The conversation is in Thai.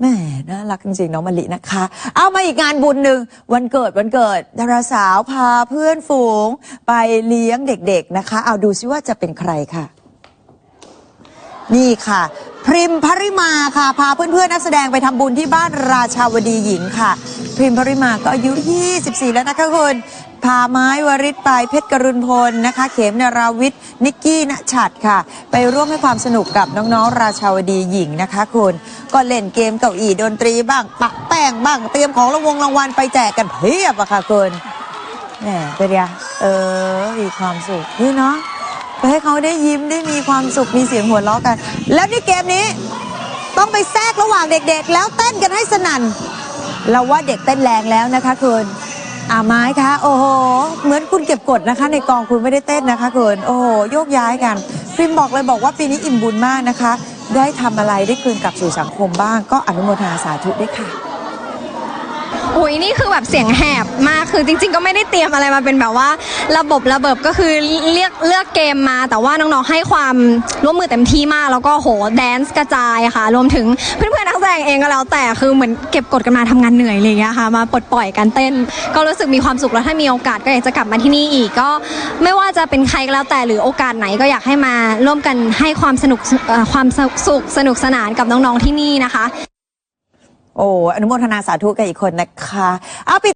แหม่น่ารักจริงๆน้องมะลินะคะ เอามาอีกงานบุญหนึ่งวันเกิดวันเกิดดาราสาวพาเพื่อนฝูง ไปเลี้ยงเด็กๆนะคะ เอาดูซิว่าจะเป็นใครค่ะ นี่ค่ะ พริมพริมาค่ะ พาเพื่อนๆนักแสดงไปทำบุญที่บ้านราชาวดีหญิงค่ะ พริมพริมาก็อายุ 24 แล้วนะคะคุณพาไม้วริศไปเพชรกรุณพลนะคะ เขมนราวิทย์นิกกี้ณฉัดค่ะ ไปร่วมให้ความสนุกกับน้องๆ ราชาวดีหญิงนะคะคุณก็เล่นเกมเก้าอี้ดนตรีบ้างปะแป้งบ้างเตรียมของรางวงรางวัลไปแจกกันเพียบอะค่ะคุณแหมเป็นไงเออมีความสุขนี่เนาะ ให้เขาได้ยิ้มได้มีความสุขมีเสียงหัวเราะกัน แล้วนี่เกมนี้ ต้องไปแทรกระหว่างเด็กๆ แล้วเต้นกันให้สนั่น เราว่าเด็กเต้นแรงแล้วนะคะคุณอาไม้คะโอ้โหเหมือนคุณเก็บกดนะคะ ในกองคุณไม่ได้เต้นนะคะคุณโอ้โหโยกย้ายกันพริมบอกเลยบอกว่าปีนี้อิ่มบุญมากนะคะ ได้ทำอะไรได้คืนกลับสู่สังคมบ้าง ก็อนุโมทนาสาธุด้วยค่ะ อุ้ยนี่คือแบบเสียงแหบมากคือจริง ๆ ก็ไม่ได้เตรียมอะไรมาเป็นแบบว่า ระบบระเบิบก็คือเรียกเลือกเกมมา แต่ว่าน้องๆให้ความร่วมมือเต็มที่มาก แล้วก็โหแดนซ์กระจายค่ะ รวมถึงเพื่อนๆนักแสดงเองก็แล้วแต่คือเหมือนเก็บกดกันมาทำงานเหนื่อยอะไรอย่างเงี้ยค่ะมาปลดปล่อยการเต้น ก็รู้สึกมีความสุขแล้วถ้ามีโอกาสก็อยากจะกลับมาที่นี่อีกก็ไม่ว่าจะเป็นใครก็แล้วแต่หรือโอกาสไหนก็อยากให้มาร่วมกันให้ความสนุกความสุขสนุกสนานกับน้องๆที่นี่นะคะ โอ้อนุโมทนาสาธุกับอีกคนนะคะเอาปิด